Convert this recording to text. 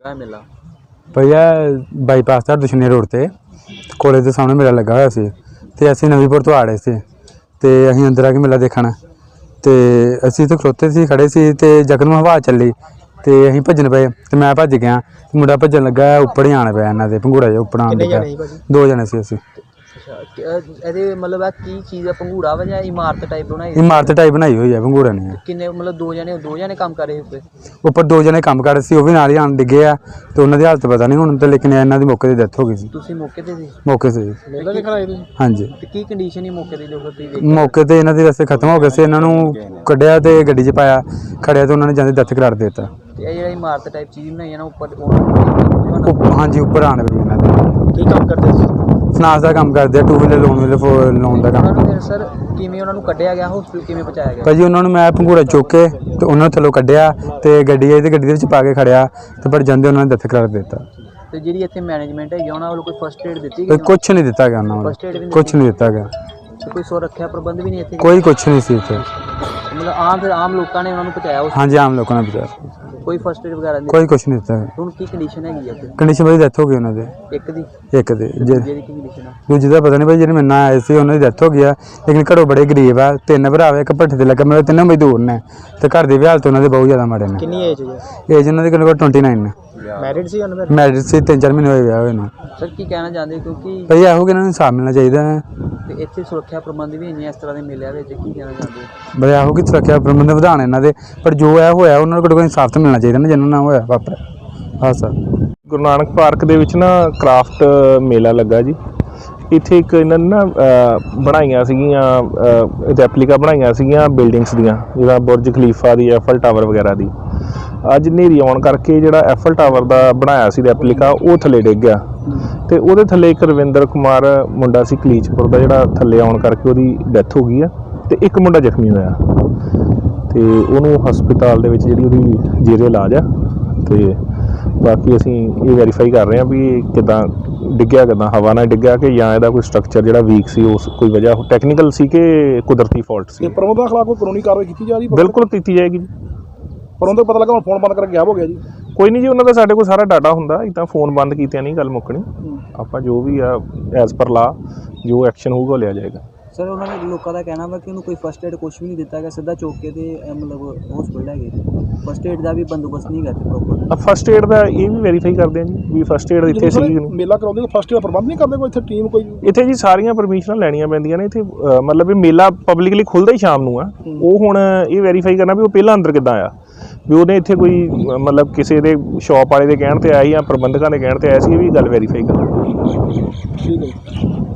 ਮੇਲਾ? ਭਈਆ ਬਾਈਪਾਸ ਦਾ ਦੁਸ਼ਮਣੀ ਰੋਡ ਤੇ। ਕੋਲੇ ਦੇ ਸਾਹਮਣੇ ਮੇਲਾ ਲੱਗਾ ਹੋਇਆ ਸੀ। ਤੇ ਅਸੀਂ ਨਵੀਂਪੁਰ ਤੋਂ ਆ ਰਹੇ ਸੀ। ਤੇ ਅਸੀਂ ਅੰਦਰ ਆ ਕੇ ਮੇਲਾ ਦੇਖਣ। ਤੇ ਅਸੀਂ ਤਾਂ ਖਲੋਤੇ ਸੀ ਖੜੇ ਸੀ ਤੇ ਜਕਨ ਹਵਾ ਚੱਲੀ। ਤੇ ਅਸੀਂ ਭੱਜਣ ਪਏ ਤੇ ਮੈਂ ਭੱਜ ਗਿਆ। ਮੁੰਡਾ ਭੱਜਣ ਲੱਗਾ ਉੱਪਰ ਹੀ ਆਣ ਪਿਆ ਇਹਨਾਂ ਦੇ ਪੰਘੂੜਾ ਜਿਹਾ ਉੱਪਰ ਆਣ ਲੱਗਾ। ਦੋ ਜਣੇ ਸੀ ਅਸੀਂ। ਅੱਛਾ ਕਿ- ਅਹ ਇਹਦੇ ਮਤਲਬ ਆ ਕੀ ਚੀਜ਼ ਆ ਪੰਘੂੜਾ ਵਾ ਜਾਂ ਇਮਾਰਤ ਟਾਈਪ ਬਣਾਈ ਇਮਾਰਤ ਟਾਈਪ ਬਣਾਈ ਹੋਈ ਹੈ ਪੰਘੂੜਾ ਨੇ। ਕਿੰਨੇ ਮਤਲਬ ਦੋ ਜਣੇ ਦੋ ਜਣੇ ਕੰਮ ਕਰ ਰਹੇ ਉੱਤੇ ਉੱਪਰ ਦੋ ਜਣੇ ਕੰਮ ਕਰ ਰਹੇ ਸੀ ਉਹ ਵੀ ਨਾਲ ਹੀ ਆਣ ਡਿੱਗੇ ਆ ਤੇ ਉਹਨਾਂ ਦੀ ਹਾਲਤ ਪਤਾ ਨਹੀਂ ਹੁਣ ਤੇ ਲੇਕਿਨ ਇਹਨਾਂ ਦੀ ਮੌਕੇ ਤੇ ਡੈਥ ਹੋ ਗਈ ਸੀ। ਤੁਸੀਂ ਮੌਕੇ ਤੇ ਸੀ? ਮੌਕੇ ਤੇ ਮੇਲਾ ਦੇਖਣ ਆਏ ਤੁਸੀਂ? ਹਾਂਜੀ। ਤੇ ਕੀ ਕੰਡੀਸ਼ਨ ਹੀ ਮੌਕੇ ਦੀ ਜੋ ਤੁਸੀਂ ਵੇਖ ਮੌਕੇ ਤੇ ਇਹਨਾਂ ਦੇ ਰਸਤੇ ਖਤਮ ਹੋ ਗਏ ਸੀ ਇਹਨਾਂ ਨੂੰ ਕੱਢਿਆ ਤੇ ਗੱਡੀ 'ਚ ਪਾਇਆ ਖੜਿਆ ਤੇ ਉਹਨਾਂ ਨੇ ਜਾਂਦੇ ਡੈਥ ਕਰਾਰ ਦੇ ਦਿੱਤਾ। ਤੇ ਇਹ ਜਿਹੜਾ ਇਮਾਰਤ ਟਾਈਪ ਚੀਜ਼ ਬਣਾਈ ਆ ਨਾ ਉੱਪਰ ਉੱਪ- ਹਾਂਜੀ ਉੱਪਰ ਆਣ ਪਈ ਇਹਨਾਂ ਦੇ। ਕੀ ਕੰਮ ਕਰਦੇ ਸੀ? ਫਨਾਸ ਦਾ ਕੰਮ ਕਰਦੇ ਆ two wheeler loan wheeler loan ਦਾ ਕੰਮ ਉਹਨਾਂ ਨੂੰ ਫਿਰ ਸਰ ਕਿਵੇਂ ਉਹਨਾਂ ਨੂੰ ਕੱਢਿਆ ਗਿਆ ਹਸਪੀਟਲ ਕਿਵੇਂ ਪਹੁੰਚਾਇਆ ਗਿਆ? ਭਾਜੀ ਉਹਨਾਂ ਨੂੰ ਮੈਂ ਪੰਘੂੜਾ ਚੁੱਕ ਕੇ ਤੇ ਉਹਨਾਂ ਨੂੰ ਥੱਲੋਂ ਕੱਢਿਆ ਤੇ ਗੱਡੀ ਆਈ ਤੇ ਗੱਡੀ ਦੇ ਵਿੱਚ ਪਾ ਕੇ ਖੜਿਆ ਤੇ ਪਰ ਜਾਂਦੇ ਉਹਨਾਂ ਨੇ ਡੈਥ ਕਰਾਰ ਦੇ ਦਿੱਤਾ। ਤੇ ਜਿਹੜੀ ਇੱਥੇ ਮੈਨੇਜਮੈਂਟ ਹੈਗੀ ਆ, ਉਹਨਾਂ ਵੱਲੋਂ ਕੋਈ ਫਰਸਟ ਏਡ ਦਿੱਤੀ ਕੋਈ ਗਈ ਕੁਝ ਨਹੀਂ ਦਿੱਤਾ ਗਿਆ ਉਹਨਾਂ ਨੂੰ ਵੀ ਨਹੀਂ ਕੁਝ ਨਹੀਂ ਦਿੱਤਾ ਗਿਆ। ਤੇ ਕੋਈ ਸੁਰੱਖਿਆ ਪ੍ਰਬੰਧ ਵੀ ਨਹੀਂ ਇੱਥੇ ਕੋਈ ਕੁਝ ਨਹੀਂ ਸੀ ਇੱਥੇ। ਮਤਲਬ ਆਮ ਫਿਰ ਆਮ ਲੋਕਾਂ ਨੇ ਉਹਨਾਂ ਨੂੰ ਪਹੁੰਚਾਇਆ ਉਸ ਹਾਂਜੀ ਆਮ ਲੋਕਾਂ ਨੇ ਬਚਾਇਆ ਕੋਈ ਫਰਸਟ ਏਡ ਵਗੈਰਾ ਨਹੀਂ? ਕੋਈ ਕੁਝ ਨਹੀਂ ਦਿੱਤਾ। ਹੁਣ ਕੀ ਕੰਡੀਸ਼ਨ ਹੈਗੀ ਆ ਕੰਡੀਸ਼ਨ ਬੜੀ ਡੈਥ ਹੋ ਗਈ ਉਹਨਾਂ ਦੇ। ਇੱਕ ਦੀ? ਇੱਕ ਦੇ ਜੇ ਜਿਹੜੀ ਕੀ ਕੰਡੀਸ਼ਨ ਆ? ਦੂਜੇ ਦਾ ਪਤਾ ਨਹੀਂ ਭਾਈ ਜਿਹੜੇ ਮੇਰੇ ਨਾਲ ਆਏ ਸੀ ਉਹਨਾਂ ਦੀ ਡੈਥ ਹੋ ਗਈ ਆ। ਲੇਕਿਨ ਘਰੋਂ ਬੜੇ ਗਰੀਬ ਆ ਤਿੰਨ ਭਰਾ ਵੇ ਇੱਕ ਭੱਠੇ ਤੇ ਲੱਗਾ ਮੇਰੇ ਤਿੰਨੇ ਮਜ਼ਦੂਰ ਨੇ। ਤੇ ਘਰ ਦੀ ਵੀ ਹਾਲਤ ਉਹਨਾਂ ਦੇ ਬਹੁਤ ਜ਼ਿਆਦਾ ਮਾੜੇ ਨੇ। ਕਿੰਨੀ ਏਜ ਹੈ ਏਜ ਉਹਨਾਂ ਦੀ ਕੋਲ 29 ਨੇ ਮੈਰਿਡ ਸੀ ਉਹਨਾਂ ਦਾ ਮੈਰਿਜ ਸੀ ਤਿੰਨ ਚਾਰ ਮਹੀਨੇ ਹੋਏ ਵਿਆਹ ਹੋਏ ਨੂੰ। ਸਰ ਕੀ ਕਹਿਣਾ ਚਾਹੁੰਦੇ ਹੋ? ਕਿਉਂਕਿ ਭਾਈ ਇਹੋ ਕਿ ਇਹਨਾਂ ਨੂੰ ਇਨਸਾਫ ਮਿਲਣਾ ਚਾਹੀਦਾ ਹੈ। ਤੇ ਇੱਥੇ ਸੁਰੱਖਿਆ ਪ੍ਰਬੰਧ ਵੀ ਇੰਨੇ ਇਸ ਤਰ੍ਹਾਂ ਦੇ ਮੇਲਿਆਂ ਵਿੱਚ ਕੀ ਕਹਿਣਾ ਚਾਹੁੰਦੇ ਹੋ? ਬਈ ਇਹੋ ਕਿ ਸੁਰੱਖਿਆ ਪ੍ਰਬੰਧ ਵਧਾਣ ਇਹਨਾਂ ਦੇ। ਪਰ ਜੋ ਇਹ ਹੋਇਆ ਉਹਨਾਂ ਨੂੰ ਕੋਈ ਇਨਸਾਫ ਤਾਂ ਮਿਲਣਾ ਚਾਹੀਦਾ ਨਾ ਜਿਹਨਾਂ ਨਾਲ ਹੋਇਆ ਵਾਪਰਿਆ। ਹਾਂ ਸਰ ਗੁਰੂ ਨਾਨਕ ਪਾਰਕ ਦੇ ਵਿੱਚ ਨਾ ਕ੍ਰਾਫਟ ਮੇਲਾ ਲੱਗਾ ਜੀ। ਇੱਥੇ ਇੱਕ ਇਹਨਾਂ ਨੇ ਨਾ ਅਹ, ਬਣਾਈਆਂ ਸੀਗੀਆਂ ਰੈਪਲੀਕਾ ਬਣਾਈਆਂ ਸੀਗੀਆਂ ਬਿਲਡਿੰਗਸ ਦੀਆਂ ਜਿਵੇਂ ਬੁਰਜ ਖਲੀਫਾ ਦੀ ਐਫਲ ਟਾਵਰ ਵਗੈਰਾ ਦੀ। ਅੱਜ ਹਨੇਰੀ ਆਉਣ ਕਰਕੇ ਜਿਹੜਾ ਐਫਲ ਟਾਵਰ ਦਾ ਬਣਾਇਆ ਸੀ ਰੈਪਲੀਕਾ ਉਹ ਥੱਲੇ ਡਿੱਗ ਗਿਆ। ਤੇ ਉਹਦੇ ਥੱਲੇ ਇੱਕ ਰਵਿੰਦਰ ਕੁਮਾਰ ਮੁੰਡਾ ਸੀ ਕਲੀਚਪੁਰ ਦਾ ਜਿਹੜਾ ਥੱਲੇ ਆਉਣ ਕਰਕੇ ਉਹਦੀ ਡੈਥ ਹੋ ਗਈ ਆ ਤੇ ਇੱਕ ਮੁੰਡਾ ਜ਼ਖਮੀ ਹੋਇਆ। ਤੇ ਉਹਨੂੰ ਹਸਪਤਾਲ ਦੇ ਵਿੱਚ ਜਿਹੜੀ ਉਹਦੀ ਜੇਰੇ ਇਲਾਜ ਆ ਤੇ ਬਾਕੀ ਅਸੀਂ ਇਹ ਵੈਰੀਫਾਈ ਕਰ ਰਹੇ ਹਾਂ ਵੀ ਇਹ ਕਿੱਦਾਂ ਡਿੱਗਿਆ ਕਿੱਦਾਂ ਹਵਾ ਨਾਲ ਡਿੱਗਿਆ ਕਿ ਜਾਂ ਇਹਦਾ ਕੋਈ ਸਟਰਕਚਰ ਜਿਹੜਾ ਵੀਕ ਸੀ ਉਸ ਕੋਈ ਵਜ੍ਹਾ ਟੈਕਨੀਕਲ ਸੀ ਕਿ ਕੁਦਰਤੀ ਫਾਲਟ ਸੀ। ਪ੍ਰਬੰਧਕਾਂ ਖਿਲਾਫ ਕੋਈ ਕਾਨੂੰਨੀ ਕਾਰਵਾਈ ਕੀਤੀ ਜਾ ਰਹੀ ਬਿਲਕੁਲ ਕੀਤੀ ਜਾਏਗੀ ਜੀ। ਪ੍ਰਬੰਧਕ ਪਤਾ ਲੱਗਾ ਹੁਣ ਫੋਨ ਬੰਦ ਕਰਕੇ ਗਾਇਬ ਹੋ ਗਿਆ ਜੀ। ਕੋਈ ਨਹੀਂ ਜੀ ਉਹਨਾਂ ਦਾ ਸਾਡੇ ਕੋਲ ਸਾਰਾ ਡਾਟਾ ਹੁੰਦਾ ਇਦਾਂ ਫੋਨ ਬੰਦ ਕੀਤਿਆਂ ਨਹੀਂ ਗੱਲ ਮੁੱਕਣੀ। ਆਪਾਂ ਜੋ ਵੀ ਆ ਐਜ਼ ਪਰ ਲਾ ਜੋ ਐਕਸ਼ਨ ਹੋਊਗਾ ਉਹ ਲਿਆ ਜਾਏਗਾ। ਸਰ ਉਹਨਾਂ ਨੇ ਲੋਕਾਂ ਦਾ ਕਹਿਣਾ ਵਾ ਕਿ ਉਹਨੂੰ ਕੋਈ ਫਰਸਟ ਏਡ ਕੁਝ ਵੀ ਨਹੀਂ ਦਿੱਤਾ ਗਿਆ ਸਿੱਧਾ ਚੁੱਕ ਕੇ ਤੇ ਇਹ ਮਤਲਬ ਹਸਪੀਟਲ ਲੈ ਗਏ। ਫਰਸਟ ਏਡ ਦਾ ਵੀ ਬੰਦੋਬਸਤ ਨਹੀਂ ਕਰਤੇ ਪ੍ਰੋਪਰ ਫਸਟ ਏਡ ਦਾ ਇਹ ਵੀ ਵੈਰੀਫਾਈ ਕਰਦੇ ਹਾਂ ਜੀ ਵੀ ਫਸਟ ਏਡ ਇੱਥੇ ਸੀ ਕਿ ਨਹੀਂ। ਮੇਲਾ ਕਰਾਉਂਦੇ ਫਸਟ ਏਡ ਪ੍ਰਬੰਧ ਨਹੀਂ ਕਰਦੇ ਕੋਈ ਇੱਥੇ ਟੀਮ ਕੋਈ ਇੱਥੇ ਜੀ ਸਾਰੀਆਂ ਪਰਮਿਸ਼ਨਾਂ ਲੈਣੀਆਂ ਪੈਂਦੀਆਂ ਨੇ ਇੱਥੇ ਅਹ, ਮਤਲਬ ਇਹ ਮੇਲਾ ਪਬਲਿਕਲੀ ਖੁੱਲਦਾ ਹੀ ਸ਼ਾਮ ਨੂੰ ਆ। ਉਹ ਹੁਣ ਇਹ ਵੈਰੀਫਾਈ ਕਰਨਾ ਵੀ ਉਹ ਪਹਿਲਾਂ ਅੰਦਰ ਕਿੱਦਾਂ ਆਇਆ ਵੀ ਉਹਨੇ ਇੱਥੇ ਕੋਈ, ਮਤਲਬ ਕਿਸੇ ਦੇ ਸ਼ਾਪ ਵਾਲੇ ਦੇ ਕਹਿਣ ਤੇ ਆਇਆ ਸੀ ਜਾਂ ਪ੍ਰਬੰਧਕਾਂ ਦੇ ਕਹਿਣ ਤੇ ਆਇਆ ਸੀ, ਇਹ ਵੀ ਗੱਲ ਵੈਰੀਫਾਈ ਕਰੋ। ਠੀਕ ਹੈ।